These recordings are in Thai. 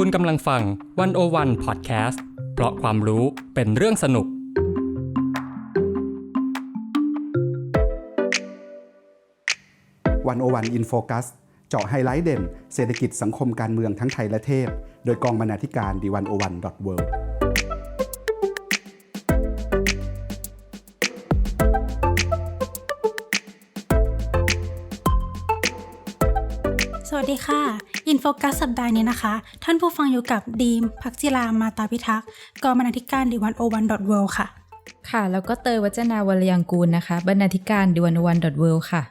คุณกำลังฟังวันโอวันพอดแคสต์เพราะความรู้เป็นเรื่องสนุก วันโอวันอินโฟคัสเจาะไฮไลท์เด่น เศรษฐกิจสังคมการเมืองทั้งไทยและเทศโดยกองบรรณาธิการดีวันโอวันดอทเวิสวัสดีค่ะ อินโฟกัสสัปดาห์นี้นะคะ ท่านผู้ฟังอยู่กับดีมพักจิรามาตาพิทักษ์กองบรรณาธิการดีวันโอวันดอทเวค่ะ ค่ะ แล้วก็เตยวัจนาวรยังกูลนะคะ บรรณาธิการดิวันวันดอทเวค่ะ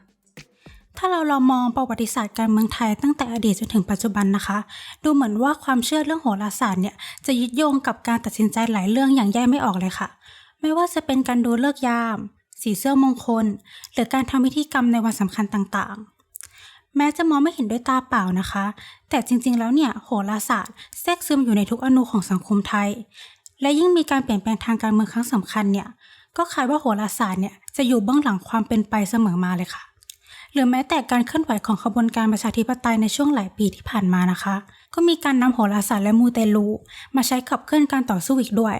ถ้าเราลองมองประวัติศาสตร์การเมืองไทยตั้งแต่อดีตจนถึงปัจจุบันนะคะ ดูเหมือนว่าความเชื่อเรื่องโหราศาสตร์เนี่ยจะยึดโยงกับการตัดสินใจหลายเรื่องอย่างแยกไม่ออกเลยค่ะ ไม่ว่าจะเป็นการดูเลิกษ์ยาม สีเสื้อมงคล หรือการทำพิธีกรรมในวันสำคัญต่างๆ แม้จะมองไม่เห็นด้วยตาเปล่านะคะ แต่จริงๆ แล้วเนี่ยโหราศาสตร์แทรกซึมอยู่ในทุกอนูของสังคมไทย และยิ่งมีการเปลี่ยนแปลงทางการเมืองครั้งสำคัญเนี่ย ก็คาดว่าโหราศาสตร์เนี่ยจะอยู่เบื้องหลังความเป็นไปเสมอมาเลยค่ะ หรือแม้แต่การเคลื่อนไหวของขบวนการประชาธิปไตยในช่วงหลายปีที่ผ่านมานะคะ ก็มีการนำโหราศาสตร์และมูเตลู มาใช้ขับเคลื่อนการต่อสู้อีกด้วย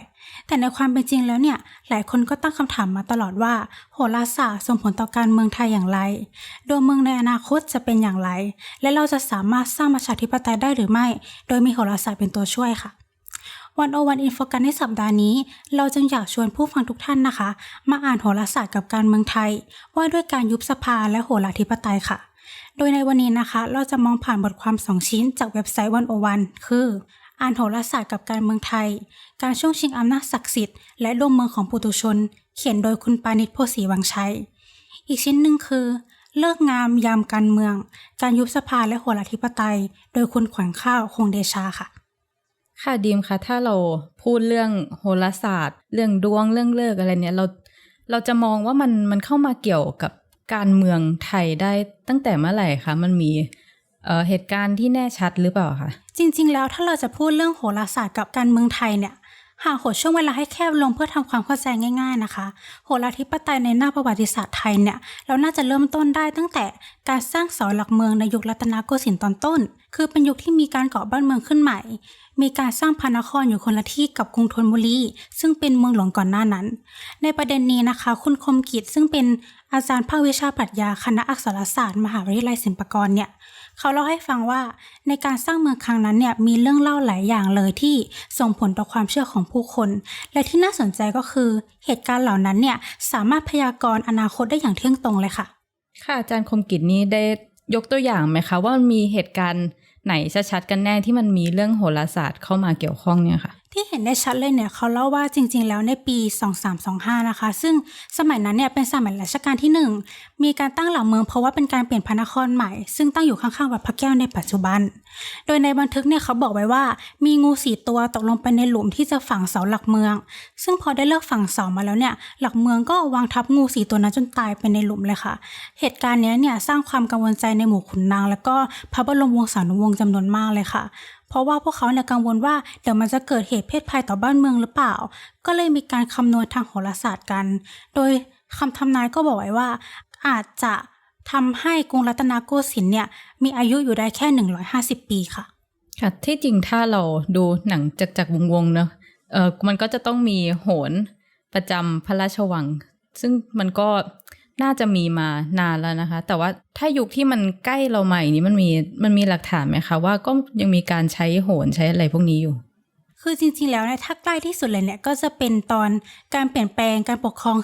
แต่ในความเป็นจริงแล้วเนี่ย หลายคนก็ตั้งคำถามมาตลอดว่า โหราศาสตร์ส่งผลต่อการเมืองไทยอย่างไร ดวงเมืองในอนาคตจะเป็นอย่างไร และเราจะสามารถสร้างประชาธิปไตยได้หรือไม่ โดยมีโหราศาสตร์เป็นตัวช่วยค่ะวันโอวันอินโฟกันในสัปดาห์นี้ เราจึงอยากชวนผู้ฟังทุกท่านนะคะ มาอ่านโหราศาสตร์กับการเมืองไทย ว่าด้วยการยุบสภาและโหราธิปไตยค่ะ โดยในวันนี้นะคะ เราจะมองผ่านบทความสองชิ้นจากเว็บไซต์วันโอวันคืออ่านโหราศาสตร์กับการเมืองไทย การช่วงชิงอำนาจศักดิ์สิทธิ์ และดวงเมืองของปุถุชน เขียนโดยคุณปานิชโพสีวังชัย อีกชิ้นหนึ่งคือ เลิกงามยามการเมือง การยุบสภาและโหราธิปไตย โดยคุณขวัญข้าวคงเดชาค่ะ ค่ะดีมคะถ้าเราพูดเรื่องโหราศาสตร์ เรื่องดวงเรื่องเลิกอะไรเนี่ยเราเราจะมองว่ามันมันเข้ามาเกี่ยวกับ การเมืองไทยได้ตั้งแต่เมื่อไหร่คะมันมีเเหตุการณ์ที่แน่ชัดหรือเปล่าคะจริง ๆ แล้วถ้าเราจะพูดเรื่องโหราศาสตร์กับการเมืองไทยเนี่ยหากโหดช่วงเวลาให้แคบลงเพื่อทำความเข้าใจง่าย ๆนะคะ โหราธิปไตยในหน้าประวัติศาสตร์ไทยเนี่ยเราน่าจะเริ่มต้นได้ตั้งแต่การสร้างเสาหลักเมืองในยุครัตนโกสินทร์ตอนต้น คือเป็นยุคที่มีการก่อบ้านเมืองขึ้นใหม่ มีการสร้างพระนครอยู่คนละที่กับกรุงธนบุรี ซึ่งเป็นเมืองหลวงก่อนหน้านั้น ในประเด็นนี้นะคะ คุณคมกิจซึ่งเป็นอาจารย์ภาควิชาปรัชญาคณะอักษรศาสตร์ มหาวิทยาลัยศิลปากรเนี่ยเขาเล่าให้ฟังว่าในการสร้างเมืองครั้งนั้นเนี่ยมีเรื่องเล่าหลายอย่างเลยที่ส่งผลต่อความเชื่อของผู้คน และที่น่าสนใจก็คือเหตุการณ์เหล่านั้นเนี่ยสามารถพยากรณ์อนาคตได้อย่างเที่ยงตรงเลยค่ะ ค่ะอาจารย์คมกิจนี้ได้ยกตัวอย่างไหมคะว่ามีเหตุการณ์ ไหนชัดๆกันแน่ที่มันมีเรื่องโหราศาสตร์เข้ามาเกี่ยวข้องเนี่ยค่ะ ที่เห็นได้ชัดเลยเนี่ยเขาเล่าว่าจริง ๆ แล้วในปี 2325 นะคะ ซึ่งสมัยนั้นเนี่ยเป็นสมัยรัชกาลที่ 1 มีการตั้งหลักเมืองเพราะว่าเป็นการเปลี่ยนพระนครใหม่ ซึ่งตั้งอยู่ข้างๆวัดพระแก้วในปัจจุบัน โดยในบันทึกเนี่ยเขาบอกไว้ว่ามีงูสีตัวตกลงไปในหลุมที่จะฝังเสาหลักเมือง ซึ่งพอได้เลิกฝังเสามาแล้วเนี่ยหลักเมืองก็วางทับงูสีตัวนั้นจนตายไปในหลุมเลยค่ะ เหตุการณ์นี้เนี่ยสร้างความกังวลใจในหมู่ขุนนาง แล้วก็พระบรมวงศานุวงศ์จำนวนมากเลยค่ะ เพราะว่าพวกเขาเนี่ยกังวลว่าเดี๋ยวมันจะเกิดเหตุเพศภัยต่อบ้านเมืองหรือเปล่า ก็เลยมีการคำนวณทางโหราศาสตร์กัน โดยคำทำนายก็บอกไว้ว่า อาจจะทำให้กรุงรัตนโกสินทร์เนี่ยมีอายุอยู่ได้แค่ 150 ปีค่ะ ค่ะ ที่จริงถ้าเราดูหนังจากจากวงวงเนอะเออมันก็จะต้องมีโหนประจำพระราชวัง ซึ่งมันก็ น่าจะมีมานานแล้วนะคะ แต่ว่าถ้ายุคที่มันใกล้เราใหม่นี้มันมีมันมีหลักฐานไหมคะ ว่าก็ยังมีการใช้โหนใช้อะไรพวกนี้อยู่ คือจริงๆ แล้วเนี่ยถ้าใกล้ที่สุดเลยเนี่ยก็จะเป็นตอนการเปลี่ยนแปลงการปกครอง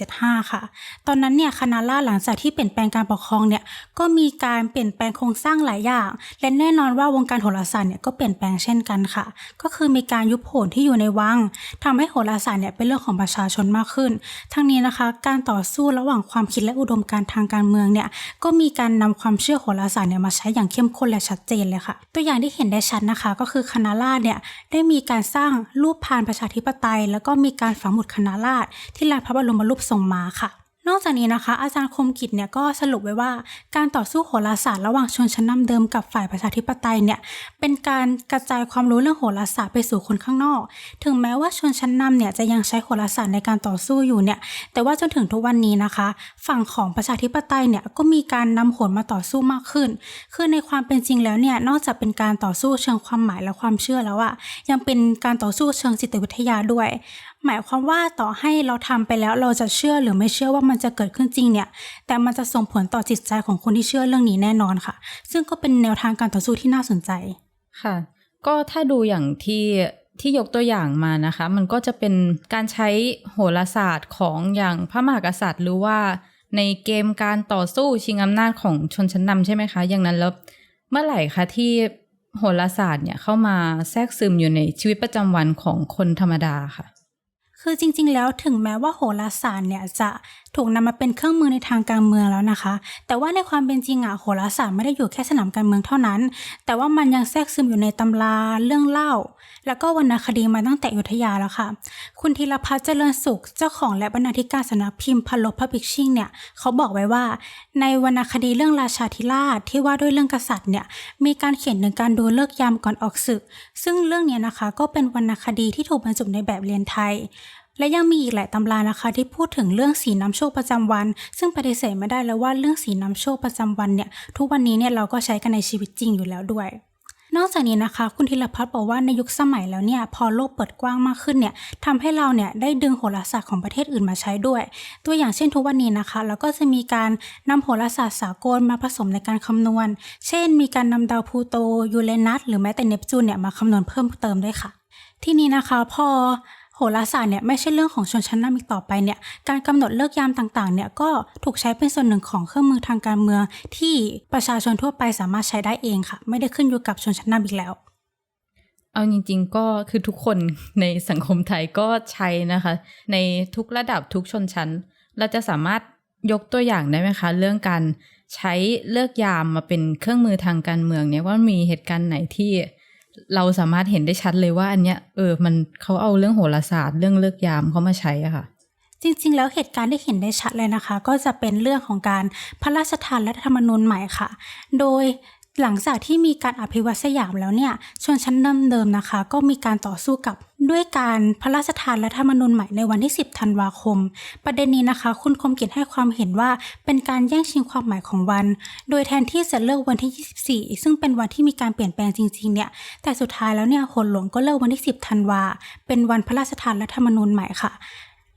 2475 ค่ะ ตอนนั้นเนี่ยคณะราษฎรหลังจากที่เปลี่ยนแปลงการปกครองเนี่ยก็มีการเปลี่ยนแปลงโครงสร้างหลายอย่าง และแน่นอนว่าวงการโหราศาสตร์เนี่ยก็เปลี่ยนแปลงเช่นกันค่ะ ก็คือมีการยุบโหนที่อยู่ในวังทำให้โหราศาสตร์เนี่ยเป็นเรื่องของประชาชนมากขึ้น ทั้งนี้นะคะ การต่อสู้ระหว่างความคิดและอุดมการทางการเมืองเนี่ยก็มีการนำความเชื่อโหราศาสตร์เนี่ยมาใช้อย่างเข้มข้นและชัดเจนเลยค่ะ ตัวอย่างที่เห็นได้ชัดนะคะ ก็คือคณะราษฎรเนี่ยได้มีการสร้างรูปพานประชาธิปไตย แล้วก็มีการฝังหมุดคณะราษฎรที่ลานพระบรมรูปทรงมาค่ะ นอกจากนี้นะคะ อาจารย์คมกิจเนี่ยก็สรุปไว้ว่า การต่อสู้โหราศาสตร์ระหว่างชนชั้นนำเดิมกับฝ่ายประชาธิปไตยเนี่ยเป็นการกระจายความรู้เรื่องโหราศาสตร์ไปสู่คนข้างนอก ถึงแม้ว่าชนชั้นนำเนี่ยจะยังใช้โหราศาสตร์ในการต่อสู้อยู่เนี่ยแต่ว่าจนถึงทุกวันนี้นะคะ ฝั่งของประชาธิปไตยเนี่ยก็มีการนำโหนมาต่อสู้มากขึ้น คือในความเป็นจริงแล้วเนี่ยนอกจากเป็นการต่อสู้เชิงความหมายและความเชื่อแล้วอะยังเป็นการต่อสู้เชิงจิตวิทยาด้วย หมายความว่าต่อให้เราทำไปแล้วเราจะเชื่อหรือไม่เชื่อว่ามันจะเกิดขึ้นจริงเนี่ย แต่มันจะส่งผลต่อจิตใจของคนที่เชื่อเรื่องนี้แน่นอนค่ะ ซึ่งก็เป็นแนวทางการต่อสู้ที่น่าสนใจค่ะ ก็ถ้าดูอย่างที่ที่ยกตัวอย่างมานะคะ มันก็จะเป็นการใช้โหราศาสตร์ของอย่างพระมหากษัตริย์หรือว่าในเกมการต่อสู้ชิงอำนาจของชนชั้นนำใช่ไหมคะ อย่างนั้นแล้วเมื่อไหร่คะที่โหราศาสตร์เนี่ยเข้ามาแทรกซึมอยู่ในชีวิตประจำวันของคนธรรมดาค่ะ คือจริงๆ แล้วถึงแม้ว่าโหราศาสตร์เนี่ยจะถูกนำมาเป็นเครื่องมือในทางการเมืองแล้วนะคะ แต่ว่าในความเป็นจริงอะโหราศาสตร์ไม่ได้อยู่แค่สนามการเมืองเท่านั้น แต่ว่ามันยังแทรกซึมอยู่ในตำราเรื่องเล่า แล้วก็วรรณคดีมาตั้งแต่อยุธยาแล้วค่ะ คุณธีรพัฒน์เจริญสุขเจ้าของและบรรณาธิการสำนักพิมพ์พลบพับิชชิ่งเนี่ยเขาบอกไว้ว่า ในวรรณคดีเรื่องราชาธิราชที่ว่าด้วยเรื่องกษัตริย์เนี่ยมีการเขียนถึงการดูเลิกยามก่อนออกศึก ซึ่งเรื่องเนี้ยนะคะก็เป็นวรรณคดีที่ถูกบรรจุในแบบเรียนไทย และยังมีอีกหลายตำรานะคะ ที่พูดถึงเรื่องสีน้ำโชคประจำวัน ซึ่งปฏิเสธไม่ได้เลยว่าเรื่องสีน้ำโชคประจำวันเนี่ยทุกวันนี้เนี่ยเราก็ใช้กันในชีวิตจริงอยู่แล้วด้วยนอกจากนี้นะคะ คุณธีรพัฒน์บอกว่าในยุคสมัยแล้วเนี่ยพอโลกเปิดกว้างมากขึ้นเนี่ยทำให้เราเนี่ยได้ดึงโหราศาสตร์ของประเทศอื่นมาใช้ด้วย ตัวอย่างเช่นทุกวันนี้นะคะแล้วก็จะมีการนำโหราศาสตร์สากลมาผสมในการคำนวณ เช่น มีการนำดาวพลูโตยูเรนัสหรือแม้แต่เนปจูนเนี่ยมาคำนวณเพิ่มเติมด้วยค่ะ ที่นี้นะคะพอ หราศาสตร์เนี่ยไม่ใช่เรื่องของชนชั้นนำอีกต่อไปเนี่ยการกำหนดเลิกยามต่างๆเนี่ยก็ถูกใช้เป็นส่วนหนึ่งของเครื่องมือทางการเมืองที่ประชาชนทั่วไปสามารถใช้ได้เองค่ะ ไม่ได้ขึ้นอยู่กับชนชั้นนำอีกแล้ว เอาจริง ๆ ก็คือทุกคนในสังคมไทยก็ใช้นะคะ ในทุกระดับทุกชนชั้น เราจะสามารถยกตัวอย่างได้ไหมคะ เรื่องการใช้เลิกยามมาเป็นเครื่องมือทางการเมืองเนี่ยว่ามีเหตุการณ์ไหนที่ เราสามารถเห็นได้ชัดเลยว่าอันเนี้ยเออมันเขาเอาเรื่องโหราศาสตร์เรื่องเลิกยามเขามาใช้อะค่ะ จริง ๆ แล้วเหตุการณ์ที่เห็นได้ชัดเลยนะคะ ก็จะเป็นเรื่องของการพระราชทานรัฐธรรมนูญใหม่ค่ะ โดย หลังจากที่มีการอภิวัตสยามแล้วเนี่ยชนชั้นเดิมๆนะคะ ก็มีการต่อสู้กับด้วยการพระราชทานรัฐธรรมนูญใหม่ในวันที่ 10 ธันวาคม ประเด็นนี้นะคะ คุณคมกิจให้ความเห็นว่าเป็นการแย่งชิงความหมายของวัน โดยแทนที่จะเลือกวันที่ 24 ซึ่งเป็นวันที่มีการเปลี่ยนแปลงจริงๆเนี่ยแต่สุดท้ายแล้วเนี่ยหนหลวงก็เลือกวันที่ 10 ธันวาเป็นวันพระราชทานรัฐธรรมนูญใหม่ค่ะ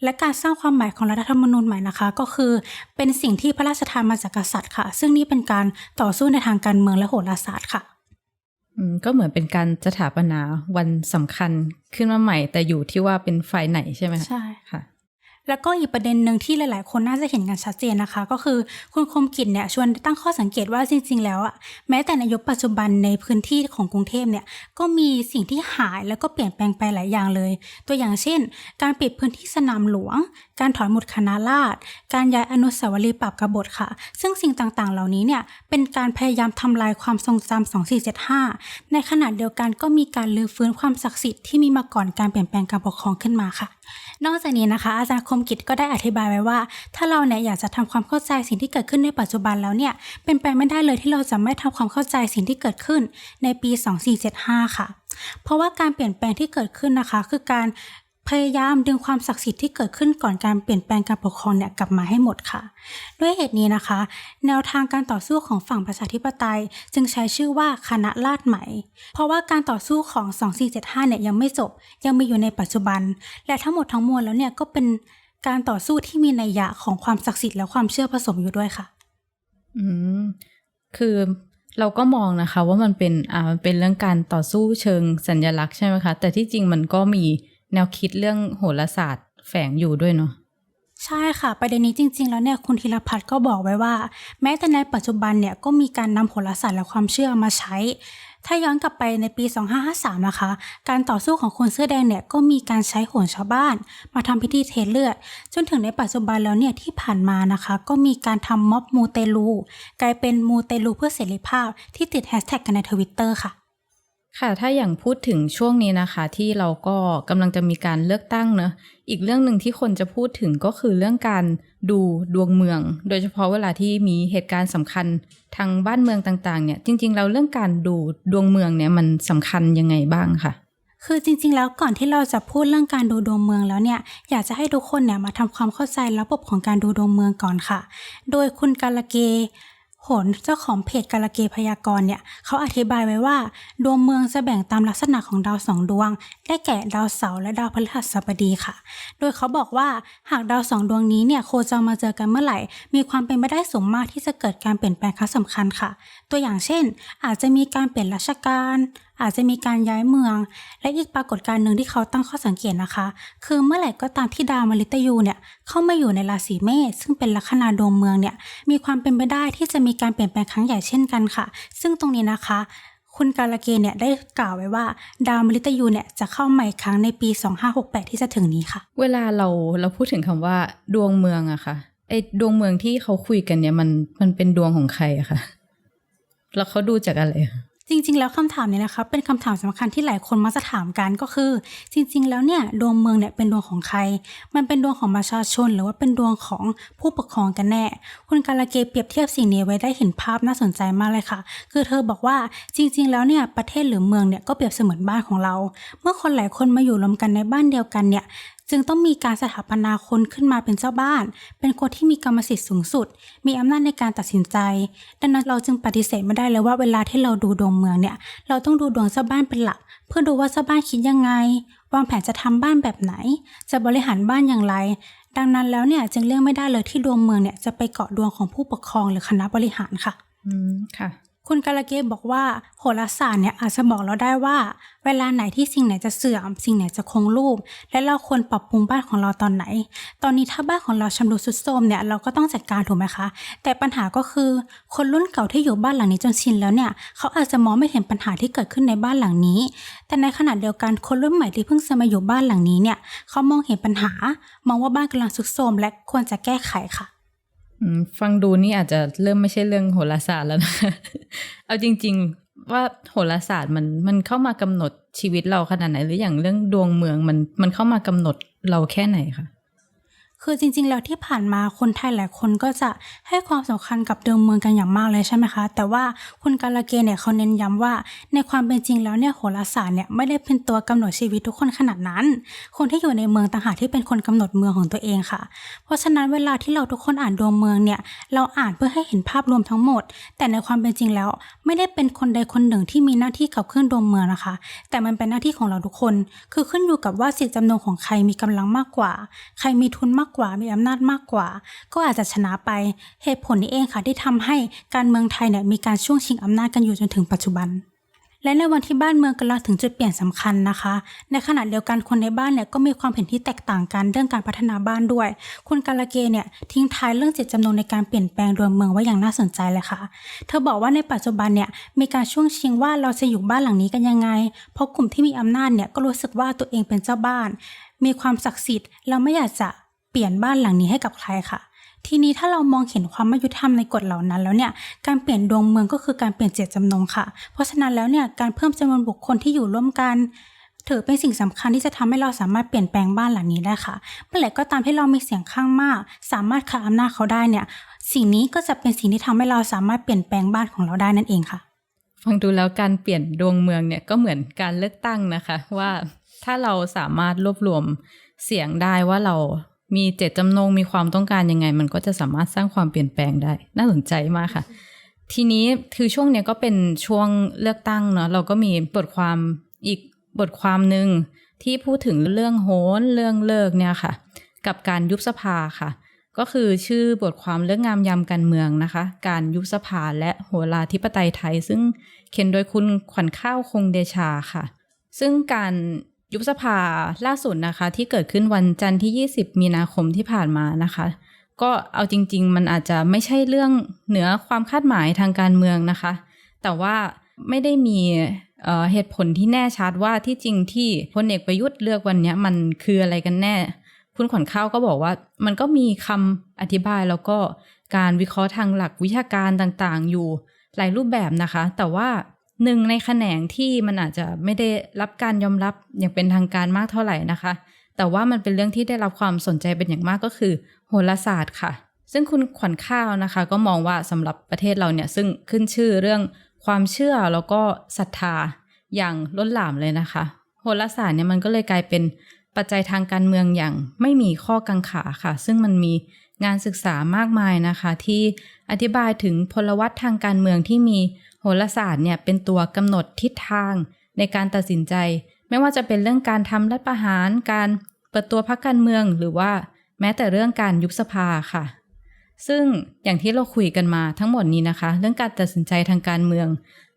และการสร้างความหมายของรัฐธรรมนูญใหม่นะคะ ก็คือเป็นสิ่งที่พระราชทานมาจากกษัตริย์ค่ะ ซึ่งนี่เป็นการต่อสู้ในทางการเมืองและโหราศาสตร์ค่ะอืมก็เหมือนเป็นการสถาปนาวันสำคัญขึ้นมาใหม่ แต่อยู่ที่ว่าเป็นฝ่ายไหนใช่ไหมคะใช่ค่ะ แล้วก็อีกประเด็นหนึ่งที่หลายๆ คนน่าจะเห็นกันชัดเจนนะคะ ก็คือคุณคมกิจเนี่ยชวนตั้งข้อสังเกตว่าจริง ๆ แล้วอะแม้แต่ในยุปัจจุบันในพื้นที่ของกรุงเทพเนี่ยก็มีสิ่งที่หายแล้วก็เปลี่ยนแปลงไปหลายอย่างเลย ตัวอย่างเช่น การปิดพื้นที่สนามหลวง การถอนหมุดคณะราษฎรการย้ายอนุสาวรีย์ปรับกบฏค่ะ ซึ่งสิ่งต่างๆ เหล่านี้เนี่ยเป็นการพยายามทำลายความทรงจำ2475 ในขณะเดียวกันก็มีการลื้อฟื้นความศักดิ์สิทธิ์ที่มีมาก่อนการเปลี่ยนแปลงการปกครองขึ้นมาค่ะ นอกจากนี้นะคะอาจารย์คมกิจก็ได้อธิบายไว้ว่า ถ้าเราเนี่ยอยากจะทำความเข้าใจสิ่งที่เกิดขึ้นในปัจจุบันแล้วเนี่ยเป็นไปไม่ได้เลยที่เราจะไม่ทำความเข้าใจสิ่งที่เกิดขึ้นในปี 2475 ค่ะ เพราะว่าการเปลี่ยนแปลงที่เกิดขึ้นนะคะ คือการพยายามดึงความศักดิ์สิทธิ์ที่เกิดขึ้นก่อนการเปลี่ยนแปลงการปกครองเนี่ยกลับมาให้หมดค่ะ ด้วยเหตุนี้นะคะ แนวทางการต่อสู้ของฝั่งประชาธิปไตย จึงใช้ชื่อว่าคณะราษฎรใหม่ เพราะว่าการต่อสู้ของ 2475 เนี่ยยังไม่จบ ยังมีอยู่ในปัจจุบัน และทั้งหมดทั้งมวลแล้วเนี่ยก็เป็น การต่อสู้ที่มีนัยยะของความศักดิ์สิทธิ์และความเชื่อผสมอยู่ด้วยค่ะ อืม คือเราก็มองนะคะ ว่ามันเป็นอ่ามันเป็นเรื่องการต่อสู้เชิงสัญลักษณ์ใช่ไหมคะ แต่ที่จริงมันก็มีแนวคิดเรื่องโหราศาสตร์แฝงอยู่ด้วยเนาะใช่ค่ะ ประเด็นนี้จริง ๆ แล้วเนี่ยคุณธีรพัฒน์ก็บอกไว้ว่า แม้แต่ในปัจจุบันเนี่ยก็มีการนำโหราศาสตร์และความเชื่อมาใช้ ถ้าย้อนกลับไปในปี 2553 นะคะ การต่อสู้ของคนเสื้อแดงเนี่ยก็มีการใช้โหนชาวบ้าน มาทำพิธีเทเลือด จนถึงในปัจจุบันแล้วเนี่ยที่ผ่านมานะคะ ก็มีการทำม็อบมูเตลู กลายเป็นมูเตลูเพื่อเสรีภาพที่ติดแฮชแท็กกันในทวิตเตอร์ค่ะค่ะ ถ้าอย่างพูดถึงช่วงนี้นะคะที่เราก็กำลังจะมีการเลือกตั้งเนอะอีกเรื่องหนึ่งที่คนจะพูดถึงก็คือเรื่องการ ดูดวงเมือง โดยเฉพาะเวลาที่มีเหตุการณ์สำคัญทางบ้านเมืองต่างๆเนี่ยจริง ๆ เราเรื่องการดูดวงเมืองเนี่ยมันสำคัญยังไงบ้างค่ะคือจริง ๆ แล้วก่อนที่เราจะพูดเรื่องการดูดวงเมืองแล้วเนี่ยอยากจะให้ทุกคนเนี่ยมาทำความเข้าใจระบบของการดูดวงเมืองก่อนค่ะ โดยคุณกาลเก โหนเจ้าของเพจกาลเกพยากรณ์เนี่ยเขาอธิบายไว้ว่า ดวงเมืองจะแบ่งตามลักษณะของดาวสองดวง ได้แก่ดาวเสาร์และดาวพฤหัสบดีค่ะ โดยเขาบอกว่าหากดาวสองดวงนี้เนี่ยโคจรมาเจอกันเมื่อไหร่ มีความเป็นไปได้สูงมากที่จะเกิดการเปลี่ยนแปลงครั้งสำคัญค่ะ ตัวอย่างเช่น อาจจะมีการเปลี่ยนราชการ อาจจะมีการย้ายเมือง และอีกปรากฏการณ์หนึ่งที่เขาตั้งข้อสังเกตนะคะ คือเมื่อไหร่ก็ตามที่ดาวมฤตยูเนี่ยเข้ามาอยู่ในราศีเมษซึ่งเป็นลัคนาดวงเมืองเนี่ยมีความเป็นไปได้ที่จะมีการเปลี่ยนแปลงครั้งใหญ่เช่นกันค่ะ ซึ่งตรงนี้นะคะคุณกาลเกเนี่ยได้กล่าวไว้ว่าดาวมฤตยูเนี่ยจะเข้ามาอีกครั้งในปี 2568 ที่จะถึงนี้ค่ะ เวลาเราเราพูดถึงคำว่าดวงเมืองอะค่ะไอดวงเมืองที่เขาคุยกันเนี่ยมันมันเป็นดวงของใครอะค่ะแล้วเขาดูจากอะไรอะ จริงๆ แล้วคำถามนี่ยนะคะเป็นคำถามสำคัญที่หลายคนมักจะถามกันก็คือ จริง ๆ แล้วเนี่ยดวงเมืองเนี่ยเป็นดวงของใคร มันเป็นดวงของประชาชน หรือว่าเป็นดวงของผู้ปกครองกันแน่ คุณกาลเกเปรียบเทียบสิ่งนี้ไว้ได้เห็นภาพน่าสนใจมากเลยค่ะ คือเธอบอกว่าจริง ๆ แล้วเนี่ยประเทศหรือเมืองเนี่ยก็เปรียบเสมือนบ้านของเรา เมื่อคนหลายคนมาอยู่รวมกันในบ้านเดียวกันเนี่ย จึงต้องมีการสถาปนาคนขึ้นมาเป็นเจ้าบ้าน เป็นคนที่มีกรรมสิทธิ์สูงสุด มีอำนาจในการตัดสินใจ ดังนั้นเราจึงปฏิเสธไม่ได้เลยว่าเวลาที่เราดูดวงเมืองเนี่ย เราต้องดูดวงเจ้าบ้านเป็นหลัก เพื่อดูว่าเจ้าบ้านคิดยังไง วางแผนจะทำบ้านแบบไหน จะบริหารบ้านอย่างไร ดังนั้นแล้วเนี่ยจึงเลี่ยงไม่ได้เลยที่ดวงเมืองเนี่ยจะไปเกาะดวงของผู้ปกครองหรือคณะบริหารค่ะ อืมค่ะ คุณกาลเกตบอกว่าโหราศาสตร์เนี่ยอาจจะบอกเราได้ว่า เวลาไหนที่สิ่งไหนจะเสื่อม สิ่งไหนจะคงรูป และเราควรปรับปรุงบ้านของเราตอนไหน ตอนนี้ถ้าบ้านของเราชำรุดทรุดโทรมเนี่ยเราก็ต้องจัดการถูกไหมคะ แต่ปัญหาก็คือ คนรุ่นเก่าที่อยู่บ้านหลังนี้จนชินแล้วเนี่ยเขาอาจจะมองไม่เห็นปัญหาที่เกิดขึ้นในบ้านหลังนี้ แต่ในขณะเดียวกันคนรุ่นใหม่ที่เพิ่งจะมาอยู่บ้านหลังนี้เนี่ยเขามองเห็นปัญหามองว่าบ้านกำลังทรุดโทรมและควรจะแก้ไขค่ะ ฟังดูนี่อาจจะเริ่มไม่ใช่เรื่องโหราศาสตร์แล้วนะเอาจริง ๆ ว่าโหราศาสตร์มันมันเข้ามากำหนดชีวิตเราขนาดไหน หรืออย่างเรื่องดวงเมืองมันมันเข้ามากำหนดเราแค่ไหนคะ คือจริงๆ แล้วที่ผ่านมาคนไทยหลายคนก็จะให้ความสำคัญกับดวงเมืองกันอย่างมากเลยใช่ไหมคะ แต่ว่าคุณกาลเกเนี่ยเขาเน้นย้ำว่า ในความเป็นจริงแล้วเนี่ยโหราศาสตร์เนี่ยไม่ได้เป็นตัวกำหนดชีวิตทุกคนขนาดนั้น คนที่อยู่ในเมืองต่างหากที่เป็นคนกำหนดเมืองของตัวเองค่ะ เพราะฉะนั้นเวลาที่เราทุกคนอ่านดวงเมืองเนี่ยเราอ่านเพื่อให้เห็นภาพรวมทั้งหมด แต่ในความเป็นจริงแล้ว ไม่ได้เป็นคนใดคนหนึ่งที่มีหน้าที่ขับเคลื่อนดวงเมืองนะคะ แต่มันเป็นหน้าที่ของเราทุกคน คือขึ้นอยู่กับว่าสิทธิจำนงของใครมีกำลังมากกว่า ใครมีทุนมากกว่ามีอำนาจมากกว่า ก็อาจจะชนะไปเหตุผลนี้เองค่ะที่ทำให้การเมืองไทยเนี่ยมีการช่วงชิงอำนาจกันอยู่จนถึงปัจจุบัน และในวันที่บ้านเมืองกำลังถึงจุดเปลี่ยนสำคัญนะคะ ในขณะเดียวกันคนในบ้านเนี่ยก็มีความเห็นที่แตกต่างกันเรื่องการพัฒนาบ้านด้วย คุณกาลเกเนี่ยทิ้งท้ายเรื่องเจตจำนงในการเปลี่ยนแปลงดวงเมืองไว้อย่างน่าสนใจเลยค่ะ เธอบอกว่าในปัจจุบันเนี่ยมีการช่วงชิงว่าเราจะอยู่บ้านหลังนี้กันยังไง เพราะกลุ่มที่มีอำนาจเนี่ยก็รู้สึกว่าตัวเองเป็นเจ้าบ้านมีความศักดิ์สิทธิ์เราไม่อยากจะ เปลี่ยนบ้านหลังนี้ให้กับใครค่ะ ทีนี้ถ้าเรามองเห็นความไม่ยุติธรรมในกฎเหล่านั้นแล้วเนี่ยการเปลี่ยนดวงเมืองก็คือการเปลี่ยนเจตจำนงค่ะ เพราะฉะนั้นแล้วเนี่ยการเพิ่มจำนวนบุคคลที่อยู่ร่วมกันถือเป็นสิ่งสำคัญที่จะทำให้เราสามารถเปลี่ยนแปลงบ้านหลังนี้ได้ค่ะ เมื่อไหร่ก็ตามที่เรามีเสียงข้างมาก สามารถขาดอำนาจเขาได้เนี่ย สิ่งนี้ก็จะเป็นสิ่งที่ทำให้เราสามารถเปลี่ยนแปลงบ้านของเราได้นั่นเองค่ะ ฟังดูแล้วการเปลี่ยนดวงเมืองเนี่ยก็เหมือนการเลือกตั้งนะคะ ว่าถ้าเราสามารถรวบรวมเสียงได้ว่าเรา มีเจตจำนงมีความต้องการยังไง มันก็จะสามารถสร้างความเปลี่ยนแปลงได้ น่าสนใจมากค่ะ ทีนี้คือช่วงเนี้ยก็เป็นช่วงเลือกตั้งเนาะเราก็มีบทความอีกบทความหนึ่งที่พูดถึงเรื่องโหนเรื่องเลิกเนี่ยค่ะ กับการยุบสภาค่ะ ก็คือชื่อบทความเรื่องงามยามการเมืองนะคะ การยุบสภาและโหราธิปไตยไทย ซึ่งเขียนโดยคุณขวัญข้าวคงเดชาค่ะ ซึ่งการ ยุบสภาล่าสุดนะคะ ที่เกิดขึ้นวันจันทร์ที่ 20 มีนาคมที่ผ่านมานะคะ ก็เอาจริง ๆ มันอาจจะไม่ใช่เรื่องเหนือความคาดหมายทางการเมืองนะคะ แต่ว่าไม่ได้มีเเหตุผลที่แน่ชัดว่าที่จริงที่พลเอกประยุทธ์เลือกวันเนี้ยมันคืออะไรกันแน่ คุณขวัญข้าวก็บอกว่ามันก็มีคำอธิบายแล้วก็การวิเคราะห์ทางหลักวิชาการต่างๆ อยู่หลายรูปแบบนะคะ แต่ว่า หนึ่งในแขนงที่มันอาจจะไม่ได้รับการยอมรับอย่างเป็นทางการมากเท่าไหร่นะคะ แต่ว่ามันเป็นเรื่องที่ได้รับความสนใจเป็นอย่างมากก็คือโหราศาสตร์ค่ะ ซึ่งคุณขวัญข้าวนะคะ ก็มองว่าสำหรับประเทศเราเนี่ยซึ่งขึ้นชื่อเรื่องความเชื่อแล้วก็ศรัทธาอย่างล้นหลามเลยนะคะ โหราศาสตร์เนี่ยมันก็เลยกลายเป็นปัจจัยทางการเมืองอย่างไม่มีข้อกังขาค่ะ ซึ่งมันมีงานศึกษามากมายนะคะ ที่อธิบายถึงพลวัตทางการเมืองที่มี โหราศาสตร์เนี่ยเป็นตัวกำหนดทิศทางในการตัดสินใจ ไม่ว่าจะเป็นเรื่องการทำรัฐประหาร การเปิดตัวพรรคการเมืองหรือว่าแม้แต่เรื่องการยุบสภาค่ะ ซึ่งอย่างที่เราคุยกันมาทั้งหมดนี้นะคะ เรื่องการตัดสินใจทางการเมือง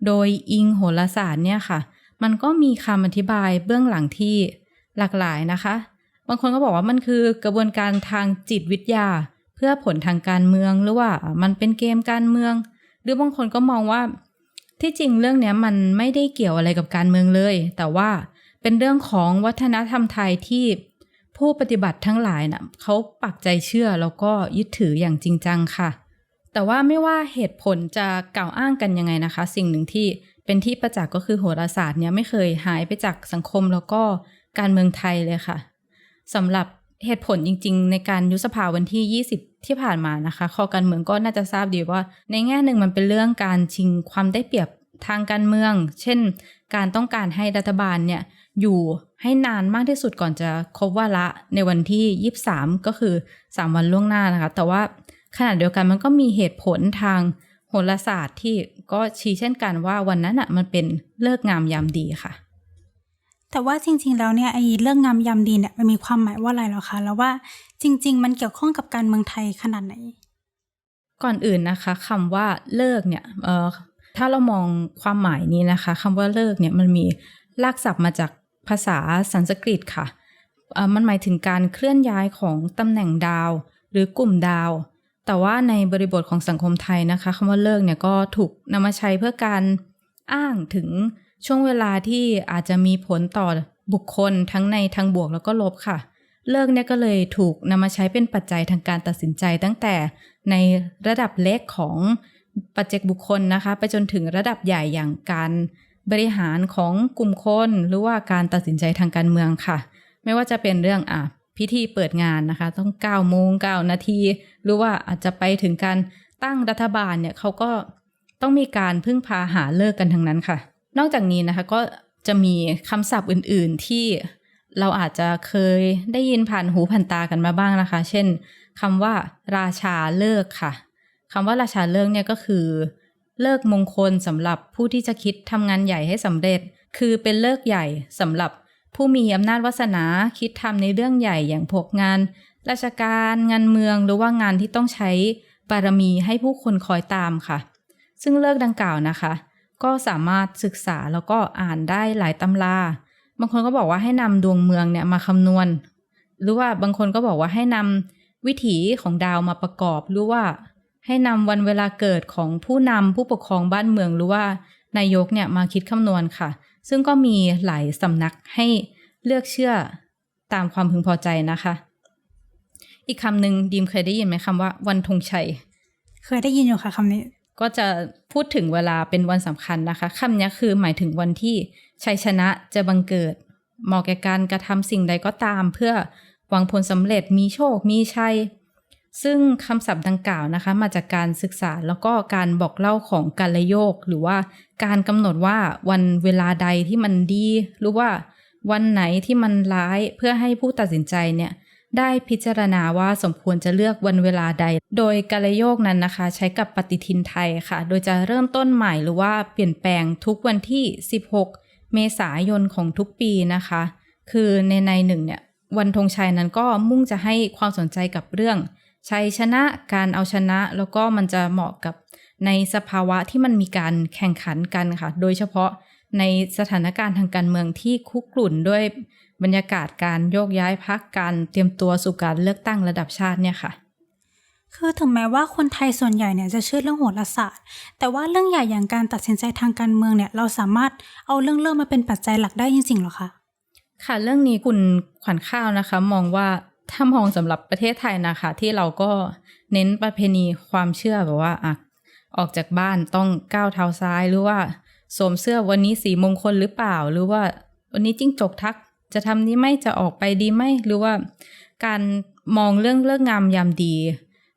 โดยอิงโหราศาสตร์เนี่ยค่ะ มันก็มีคำอธิบายเบื้องหลังที่หลากหลายนะคะ บางคนก็บอกว่ามันคือกระบวนการทางจิตวิทยา เพื่อผลทางการเมืองหรือว่ามันเป็นเกมการเมือง หรือบางคนก็มองว่า ที่จริงเรื่องนี้มันไม่ได้เกี่ยวอะไรกับการเมืองเลย แต่ว่าเป็นเรื่องของวัฒนธรรมไทยที่ผู้ปฏิบัติทั้งหลายนะ่ะเขาปักใจเชื่อแล้วก็ยึดถืออย่างจริงจังค่ะ แต่ว่าไม่ว่าเหตุผลจะกล่าวอ้างกันยังไงนะคะ สิ่งหนึ่งที่เป็นที่ประจักษ์ก็คือโหราศาสตร์เนี่ยไม่เคยหายไปจากสังคมแล้วก็การเมืองไทยเลยค่ะสำหรับเหตุผลจริง ๆ ในการยุบสภาวันที่20 ที่ผ่านมานะคะ ข้อการเมืองก็น่าจะทราบดีว่า ในแง่หนึ่งมันเป็นเรื่องการชิงความได้เปรียบทางการเมือง เช่น การต้องการให้รัฐบาลเนี่ยอยู่ให้นานมากที่สุดก่อนจะครบวาระในวันที่ 23 ก็คือ 3 วันล่วงหน้านะคะ แต่ว่าขณะเดียวกันมันก็มีเหตุผลทางโหราศาสตร์ที่ก็ชี้เช่นกันว่าวันนั้นอะมันเป็นเลิกงามยามดีค่ะ แต่ว่าจริง ๆ แล้วเนี่ยไอ้เรื่องงามยามดีเนี่ยมันมีความหมายว่าอะไรหรอคะแล้วว่าจริง ๆ มันเกี่ยวข้องกับการเมืองไทยขนาดไหน ก่อนอื่นนะคะคำว่าเลิกเนี่ยเอ่อถ้าเรามองความหมายนี้นะคะคำว่าเลิกเนี่ยมันมีลากศัพท์มาจากภาษาสันสกฤตค่ะเอ่อมันหมายถึงการเคลื่อนย้ายของตำแหน่งดาว หรือกลุ่มดาว แต่ว่าในบริบทของสังคมไทยนะคะคำว่าเลิกเนี่ยก็ถูกนำมาใช้เพื่อการอ้างถึง ช่วงเวลาที่อาจจะมีผลต่อบุคคลทั้งในทางบวกแล้วก็ลบค่ะ เลิกเนี่ยก็เลยถูกนำมาใช้เป็นปัจจัยทางการตัดสินใจตั้งแต่ในระดับเล็กของปัจเจกบุคคลนะคะ ไปจนถึงระดับใหญ่อย่างการบริหารของกลุ่มคนหรือว่าการตัดสินใจทางการเมืองค่ะ ไม่ว่าจะเป็นเรื่องอะพิธีเปิดงานนะคะ ต้อง9โมง9นาทีหรือว่าอาจจะไปถึงการตั้งรัฐบาลเนี่ยเขาก็ต้องมีการพึ่งพาหาเลิกกันทั้งนั้นค่ะ นอกจากนี้นะคะก็จะมีคำศัพท์อื่นๆที่เราอาจจะเคยได้ยินผ่านหูผ่านตากันมาบ้างนะคะ เช่นคำว่า ราชาเลิกค่ะคำว่าราชาเลิกเนี่ยก็คือ เลิกมงคลสำหรับผู้ที่จะคิดทำงานใหญ่ให้สำเร็จ คือเป็นเลิกใหญ่สำหรับผู้มีอำนาจวาสนาคิดทำในเรื่องใหญ่อย่างพวกงาน ราชการงานเมืองหรือว่างานที่ต้องใช้บารมีให้ผู้คนคอยตามค่ะ ซึ่งเลิกดังกล่าวนะคะ ก็สามารถศึกษาแล้วก็อ่านได้หลายตำรา บางคนก็บอกว่าให้นำดวงเมืองเนี่ยมาคำนวณ หรือว่าบางคนก็บอกว่าให้นำวิถีของดาวมาประกอบหรือว่า ให้นำวันเวลาเกิดของผู้นำผู้ปกครองบ้านเมืองหรือว่านายกเนี่ยมาคิดคำนวณค่ะ ซึ่งก็มีหลายสำนักให้เลือกเชื่อตามความพึงพอใจนะคะ อีกคำหนึ่งดีมเคยได้ยินไหมคำว่าวันธงชัย เคยได้ยินอยู่ค่ะคำนี้ ก็จะพูดถึงเวลาเป็นวันสำคัญนะคะคำนี้คือหมายถึงวันที่ชัยชนะจะบังเกิดเหมาะแก่การกระทำสิ่งใดก็ตาม เพื่อหวังผลสำเร็จมีโชคมีชัย ซึ่งคำศัพท์ดังกล่าวนะคะ มาจากการศึกษาแล้วก็การบอกเล่าของกาละโยก หรือว่าการกำหนดว่าวันเวลาใดที่มันดี หรือว่าวันไหนที่มันร้ายเพื่อให้ผู้ตัดสินใจเนี่ย ได้พิจารณาว่าสมควรจะเลือกวันเวลาใด โดยกาลโยกนั้นนะคะ ใช้กับปฏิทินไทยค่ะ โดยจะเริ่มต้นใหม่หรือว่าเปลี่ยนแปลงทุกวันที่ 16 เมษายนของทุกปีนะคะ คือในในหนึ่งเนี่ยวันธงชัยนั้นก็มุ่งจะให้ความสนใจกับเรื่องชัยชนะการเอาชนะ แล้วก็มันจะเหมาะกับในสภาวะที่มันมีการแข่งขันกันค่ะ โดยเฉพาะในสถานการณ์ทางการเมืองที่คุกรุ่นด้วย บรรยากาศการโยกย้ายพักการเตรียมตัวสู่การเลือกตั้งระดับชาติเนี่ยค่ะ คือถึงแม้ว่าคนไทยส่วนใหญ่เนี่ยจะเชื่อเรื่องโหราศาสตร์ แต่ว่าเรื่องใหญ่อย่างการตัดสินใจทางการเมืองเนี่ยเราสามารถเอาเรื่องเลิกมาเป็นปัจจัยหลักได้จริงๆเหรอคะค่ะเรื่องนี้คุณขวัญข้าวนะคะ มองว่าถ้ามองสำหรับประเทศไทยนะคะ ที่เราก็เน้นประเพณีความเชื่อแบบว่าอะออกจากบ้านต้องก้าวเท้าซ้ายหรือว่าสวมเสื้อวันนี้สีมงคลหรือเปล่า หรือว่าวันนี้จิ้งจกทัก จะทำนี้ไหมจะออกไปดีไหมหรือว่าการมองเรื่องเลิกงามยามดี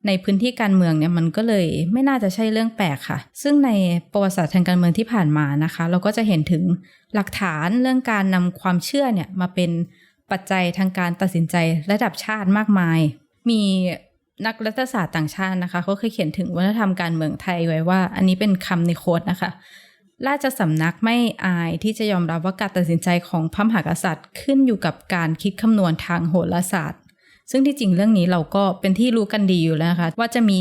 ในพื้นที่การเมืองเนี่ยมันก็เลยไม่น่าจะใช่เรื่องแปลกค่ะ ซึ่งในประวัติศาสตร์ทางการเมืองที่ผ่านมานะคะ เราก็จะเห็นถึงหลักฐานเรื่องการนำความเชื่อเนี่ยมาเป็นปัจจัยทางการตัดสินใจระดับชาติมากมาย มีนักรัฐศาสตร์ต่างชาตินะคะเขาเคยเขียนถึงวัฒนธรรมการเมืองไทยไว้ว่า อันนี้เป็นคำในโค้ดนะคะ ราชสำนักไม่อายที่จะยอมรับว่าการตัดสินใจของพระมหากษัตริย์ ขึ้นอยู่กับการคิดคำนวณทางโหราศาสตร์ ซึ่งที่จริงเรื่องนี้เราก็เป็นที่รู้กันดีอยู่แล้วนะคะว่าจะมี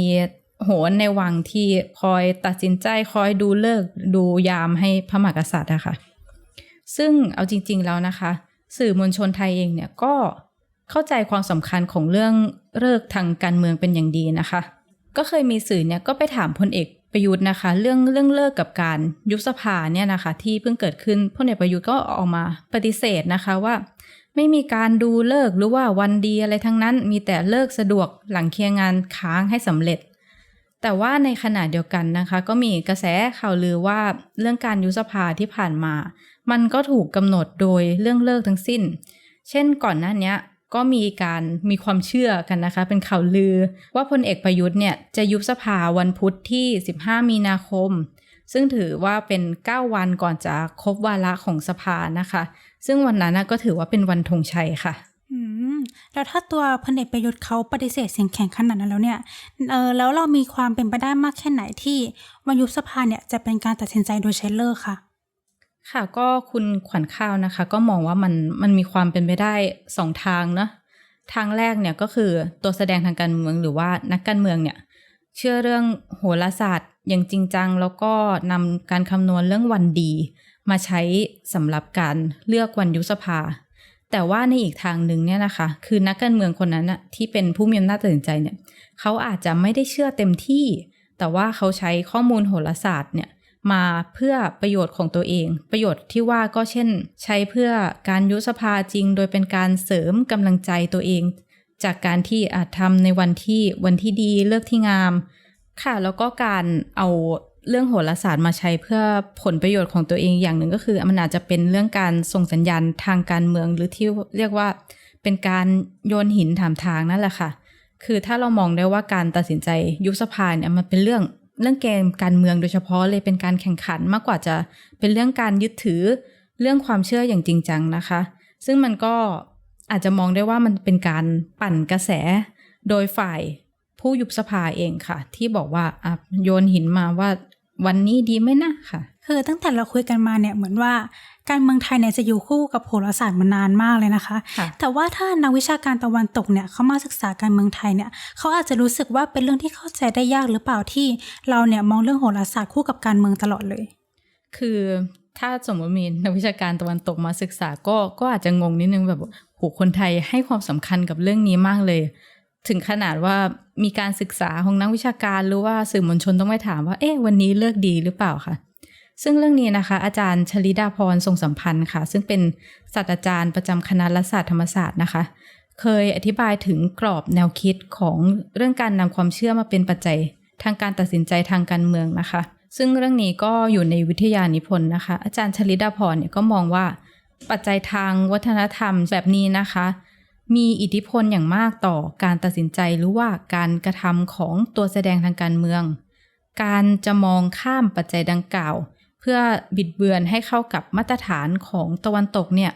โหนในวังที่คอยตัดสินใจคอยดูเลิกดูยามให้พระมหากษัตริย์อะค่ะซึ่งเอาจริง ๆแล้วนะคะ สื่อมวลชนไทยเองเนี่ยก็เข้าใจความสำคัญของเรื่องเลิกทางการเมืองเป็นอย่างดีนะคะ ก็เคยมีสื่อเนี่ยก็ไปถามพลเอก ประยุทธ์นะคะ เรื่องเรื่องเลิกกับการยุบสภาเนี่ยนะคะ ที่เพิ่งเกิดขึ้นพลเอกประยุทธ์ก็ออกมาปฏิเสธนะคะว่า ไม่มีการดูเลิกหรือว่าวันดีอะไรทั้งนั้น มีแต่เลิกสะดวกหลังเคลียร์งานค้างให้สำเร็จ แต่ว่าในขณะเดียวกันนะคะ ก็มีกระแสข่าวลือว่าเรื่องการยุบสภาที่ผ่านมา มันก็ถูกกำหนดโดยเรื่องเลิกทั้งสิ้น เช่นก่อนหน้านี้ ก็มีการมีความเชื่อกันนะคะ เป็นข่าวลือ ว่าพลเอกประยุทธ์เนี่ยจะยุบสภาวันพุธที่ 15 มีนาคม ซึ่งถือว่าเป็น 9 วันก่อนจะครบวาระของสภานะคะ ซึ่งวันนั้นก็ถือว่าเป็นวันธงชัยค่ะแล้วถ้าตัวพลเอกประยุทธ์เขาปฏิเสธเสียงแข็งขนาดนั้นแล้วเนี่ยเออแล้วเรามีความเป็นไปได้มากแค่ไหนที่วันยุบสภาเนี่ยจะเป็นการตัดสินใจโดยใช้เลิกษ์ค่ะ ค่ะก็คุณขวัญข้าวนะคะ ก็มองว่ามันมันมีความเป็นไปได้สองทางเนอะทางแรกเนี่ยก็คือตัวแสดงทางการเมืองหรือว่านักการเมืองเนี่ย เชื่อเรื่องโหราศาสตร์อย่างจริงจัง แล้วก็นำการคำนวณเรื่องวันดี มาใช้สำหรับการเลือกวันยุบสภา แต่ว่าในอีกทางหนึ่งเนี่ยนะคะ คือนักการเมืองคนนั้นน่ะที่เป็นผู้มีอำนาจตัดสินใจเนี่ยเขาอาจจะไม่ได้เชื่อเต็มที่ แต่ว่าเขาใช้ข้อมูลโหราศาสตร์เนี่ย มาเพื่อประโยชน์ของตัวเอง ประโยชน์ที่ว่าก็เช่น ใช้เพื่อการยุสภาจริง โดยเป็นการเสริมกำลังใจตัวเอง จากการที่อาจทำในวันที่วันที่ดีเลือกที่งาม ค่ะแล้วก็การเอาเรื่องโหราศาสตร์มาใช้เพื่อผลประโยชน์ของตัวเองอย่างหนึ่งก็คือ มันอาจจะเป็นเรื่องการส่งสัญญาณทางการเมืองหรือที่เรียกว่าเป็นการโยนหินถามทางนั่นแหละค่ะ คือถ้าเรามองได้ว่าการตัดสินใจยุบสภาเนี่ยมันเป็นเรื่อง เรื่องเกมการเมืองโดยเฉพาะเลยเป็นการแข่งขันมากกว่าจะเป็นเรื่องการยึดถือเรื่องความเชื่ออย่างจริงจังนะคะ ซึ่งมันก็อาจจะมองได้ว่ามันเป็นการปั่นกระแส โดยฝ่ายผู้ยุบสภาเองค่ะ ที่บอกว่าโยนหินมาว่าวันนี้ดีไหมนะค่ะ คือตั้งแต่เราคุยกันมาเนี่ยเหมือนว่าการเมืองไทยเนี่ยจะอยู่คู่กับโหราศาสตร์มานานมากเลยนะคะค่ะแต่ว่าถ้านักวิชาการตะวันตกเนี่ยเขามาศึกษาการเมืองไทยเนี่ยเขาอาจจะรู้สึกว่าเป็นเรื่องที่เข้าใจได้ยากหรือเปล่าที่เราเนี่ยมองเรื่องโหราศาสตร์คู่กับการเมืองตลอดเลย คือถ้าสมมติมีนักวิชาการตะวันตกมาศึกษาก็ก็อาจจะงงนิดนึงแบบโหคนไทยให้ความสำคัญกับเรื่องนี้มากเลย ถึงขนาดว่ามีการศึกษาของนักวิชาการหรือว่าสื่อมวลชนต้องไปถามว่าเอ๊ะวันนี้เลิกดีหรือเปล่าคะ ซึ่งเรื่องนี้นะคะ อาจารย์ชลิดาพรทรงสัมพันธ์ค่ะ ซึ่งเป็นศาสตราจารย์ประจำคณะรัฐศาสตร์ธรรมศาสตร์นะคะ เคยอธิบายถึงกรอบแนวคิดของเรื่องการนำความเชื่อมาเป็นปัจจัย ทางการตัดสินใจทางการเมืองนะคะ ซึ่งเรื่องนี้ก็อยู่ในวิทยานิพนธ์นะคะ อาจารย์ชลิดาพรเนี่ยก็มองว่า ปัจจัยทางวัฒนธรรมแบบนี้นะคะมีอิทธิพลอย่างมากต่อการตัดสินใจหรือว่าการกระทำของตัวแสดงทางการเมือง การจะมองข้ามปัจจัยดังกล่าว เพื่อบิดเบือนให้เข้ากับมาตรฐานของตะวันตกเนี่ย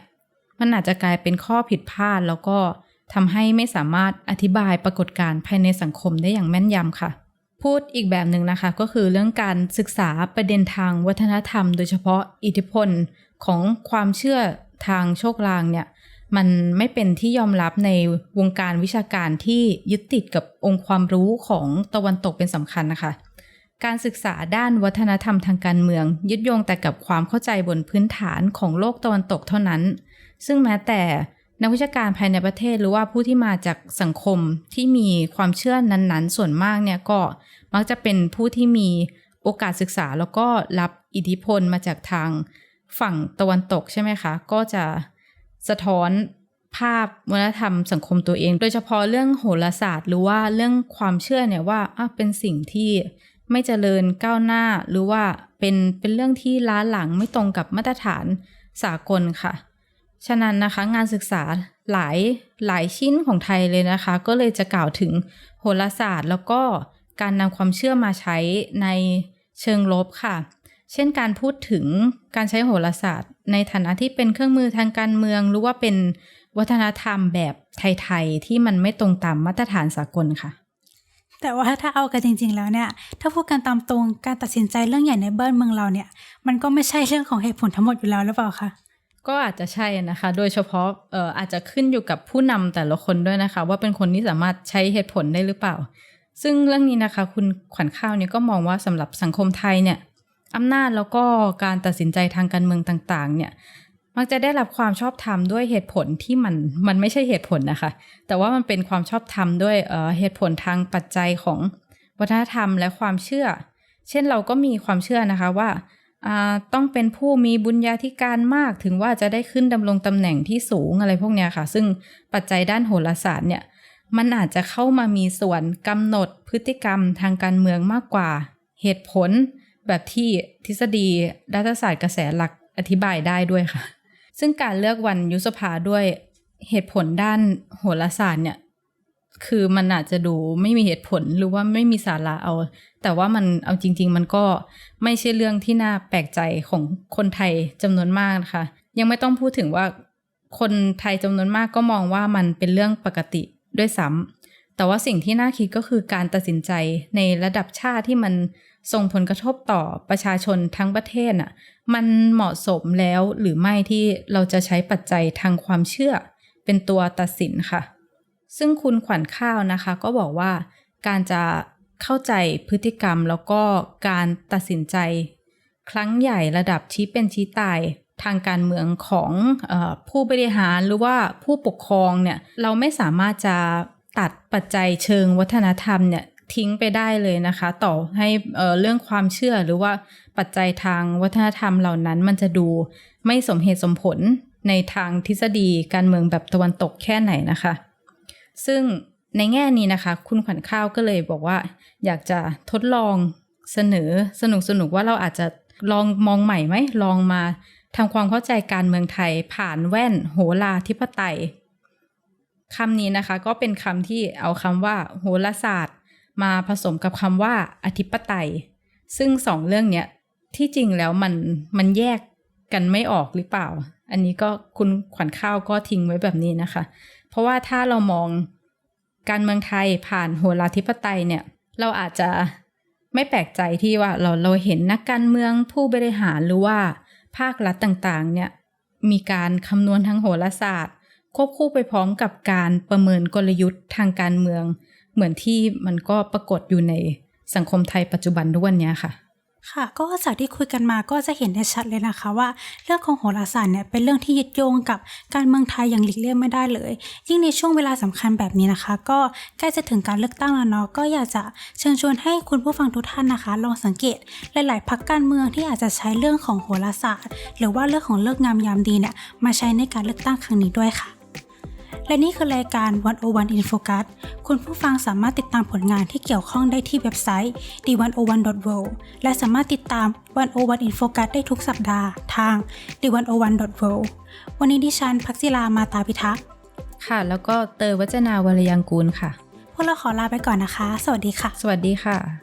มันอาจจะกลายเป็นข้อผิดพลาดแล้วก็ทำให้ไม่สามารถอธิบายปรากฏการณ์ภายในสังคมได้อย่างแม่นยำค่ะ พูดอีกแบบหนึ่งนะคะ ก็คือเรื่องการศึกษาประเด็นทางวัฒนธรรม โดยเฉพาะอิทธิพลของความเชื่อทางโชคลางเนี่ย มันไม่เป็นที่ยอมรับในวงการวิชาการที่ยึดติดกับองค์ความรู้ของตะวันตกเป็นสำคัญนะคะ การศึกษาด้านวัฒนธรรมทางการเมือง ยึดโยงแต่กับความเข้าใจบนพื้นฐานของโลกตะวันตกเท่านั้น ซึ่งแม้แต่นักวิชาการภายในประเทศหรือว่าผู้ที่มาจากสังคมที่มีความเชื่อนั้นๆ ส่วนมากเนี่ยก็มักจะเป็นผู้ที่มีโอกาสศึกษาแล้วก็รับอิทธิพลมาจากทางฝั่งตะวันตกใช่ไหมคะ ก็จะสะท้อนภาพวัฒนธรรมสังคมตัวเอง โดยเฉพาะเรื่องโหราศาสตร์ หรือว่าเรื่องความเชื่อเนี่ยว่าเป็นสิ่งที่ ไม่เจริญก้าวหน้าหรือว่าเป็นเป็นเรื่องที่ล้าหลังไม่ตรงกับมาตรฐานสากลค่ะ ฉะนั้นนะคะงานศึกษาหลายหลายชิ้นของไทยเลยนะคะ ก็เลยจะกล่าวถึงโหราศาสตร์ แล้วก็การนำความเชื่อมาใช้ในเชิงลบค่ะ เช่นการพูดถึงการใช้โหราศาสตร์ ในฐานะที่เป็นเครื่องมือทางการเมือง หรือว่าเป็นวัฒนธรรมแบบไทย ๆ ที่มันไม่ตรงตามมาตรฐานสากลค่ะ แต่ว่าถ้าเอากันจริง ๆ แล้วเนี่ย ถ้าพูดกันตามตรงการตัดสินใจเรื่องใหญ่ในบ้านเมืองเราเนี่ย มันก็ไม่ใช่เรื่องของเหตุผลทั้งหมดอยู่แล้วหรือเปล่าคะก็อาจจะใช่นะคะ โดยเฉพาะเอ่ออาจจะขึ้นอยู่กับผู้นำแต่ละคนด้วยนะคะ ว่าเป็นคนที่สามารถใช้เหตุผลได้หรือเปล่า ซึ่งเรื่องนี้นะคะ คุณขวัญข้าวเนี่ยก็มองว่าสำหรับสังคมไทยเนี่ยอำนาจแล้วก็การตัดสินใจทางการเมืองต่าง ๆ เนี่ย มักจะได้รับความชอบธรรมด้วยเหตุผลที่มันมันไม่ใช่เหตุผลนะคะ แต่ว่ามันเป็นความชอบธรรมด้วยเเหตุผลทางปัจจัยของวัฒนธรรมและความเชื่อ เช่นเราก็มีความเชื่อนะคะว่าอ่าต้องเป็นผู้มีบุญญาธิการมากถึงว่าจะได้ขึ้นดำรงตำแหน่งที่สูงอะไรพวกเนี้ยค่ะ ซึ่งปัจจัยด้านโหราศาสตร์เนี่ยมันอาจจะเข้ามามีส่วนกำหนดพฤติกรรมทางการเมืองมากกว่าเหตุผลแบบที่ทฤษฎีรัฐศาสตร์กระแสหลักอธิบายได้ด้วยค่ะ ซึ่งการเลือกวันยุสภาด้วยเหตุผลด้านโหราศาสตร์เนี่ย คือมันอาจจะดูไม่มีเหตุผลหรือว่าไม่มีสาระเอา แต่ว่ามันเอาจริง ๆ มันก็ไม่ใช่เรื่องที่น่าแปลกใจของคนไทยจำนวนมากนะคะ ยังไม่ต้องพูดถึงว่าคนไทยจำนวนมากก็มองว่ามันเป็นเรื่องปกติด้วยซ้ำแต่ว่าสิ่งที่น่าคิดก็คือการตัดสินใจในระดับชาติที่มัน ส่งผลกระทบต่อประชาชนทั้งประเทศน่ะมันเหมาะสมแล้วหรือไม่ที่เราจะใช้ปัจจัยทางความเชื่อ เป็นตัวตัดสินค่ะ ซึ่งคุณขวัญข้าวนะคะ ก็บอกว่าการจะเข้าใจพฤติกรรมแล้วก็การตัดสินใจ ครั้งใหญ่ระดับชี้เป็นชี้ตายทางการเมืองของอผู้บริหารหรือว่าผู้ปกครองเนี่ยเราไม่สามารถจะตัดปัจจัยเชิงวัฒนธรรมเนี่ย ทิ้งไปได้เลยนะคะ ต่อให้เเรื่องความเชื่อหรือว่าปัจจัยทางวัฒนธรรมเหล่านั้นมันจะดูไม่สมเหตุสมผลในทางทฤษฎีการเมืองแบบตะวันตกแค่ไหนนะคะ ซึ่งในแง่นี้นะคะ คุณขวัญข้าวก็เลยบอกว่า อยากจะทดลองเสนอสนุกสนุกๆว่าเราอาจจะลองมองใหม่ไหมลองมาทำความเข้าใจการเมืองไทยผ่านแว่นโหราธิปไตยคำนี้นะคะก็เป็นคำที่เอาคำว่าโหราศาสตร์ มาผสมกับคำว่าอธิปไตย ซึ่งสองเรื่องเนี้ยที่จริงแล้วมันมันแยกกันไม่ออกหรือเปล่า อันนี้ก็คุณขวัญข้าวก็ทิ้งไว้แบบนี้นะคะ เพราะว่าถ้าเรามองการเมืองไทยผ่านโหราธิปไตยเนี่ย เราอาจจะไม่แปลกใจที่ว่าเราเราเห็นนักการเมืองผู้บริหารหรือว่าภาครัฐต่างๆ เนี่ยมีการคำนวณทางโหราศาสตร์ ควบคู่ไปพร้อมกับการประเมินกลยุทธ์ทางการเมือง เหมือนที่มันก็ปรากฏอยู่ในสังคมไทยปัจจุบันทุกวันเนี้ยค่ะ ค่ะ ก็จากที่คุยกันมาก็จะเห็นได้ชัดเลยนะคะว่าเรื่องของโหราศาสตร์เนี่ยเป็นเรื่องที่ยึดโยงกับการเมืองไทยอย่างหลีกเลี่ยงไม่ได้เลย ยิ่งในช่วงเวลาสำคัญแบบนี้นะคะ ก็ใกล้จะถึงการเลือกตั้งแล้วเนาะก็อยากจะเชิญชวนให้คุณผู้ฟังทุกท่านนะคะ ลองสังเกตหลาย ๆพักการเมืองที่อาจจะใช้เรื่องของโหราศาสตร์ หรือว่าเรื่องของเลิกษ์งามยามดีเนี่ยมาใช้ในการเลือกตั้งครั้งนี้ด้วยค่ะ และนี่คือรายการ 101 In Focus คุณผู้ฟังสามารถติดตามผลงานที่เกี่ยวข้องได้ที่เว็บไซต์ d101.world และสามารถติดตาม 101 In Focus ได้ทุกสัปดาห์ทาง d101.world วันนี้ดิฉันพักศิลามาตาพิทักษ์ค่ะ แล้วก็เตยวัจนาวรยังกูลค่ะ พวกเราขอลาไปก่อนนะคะ สวัสดีค่ะ สวัสดีค่ะ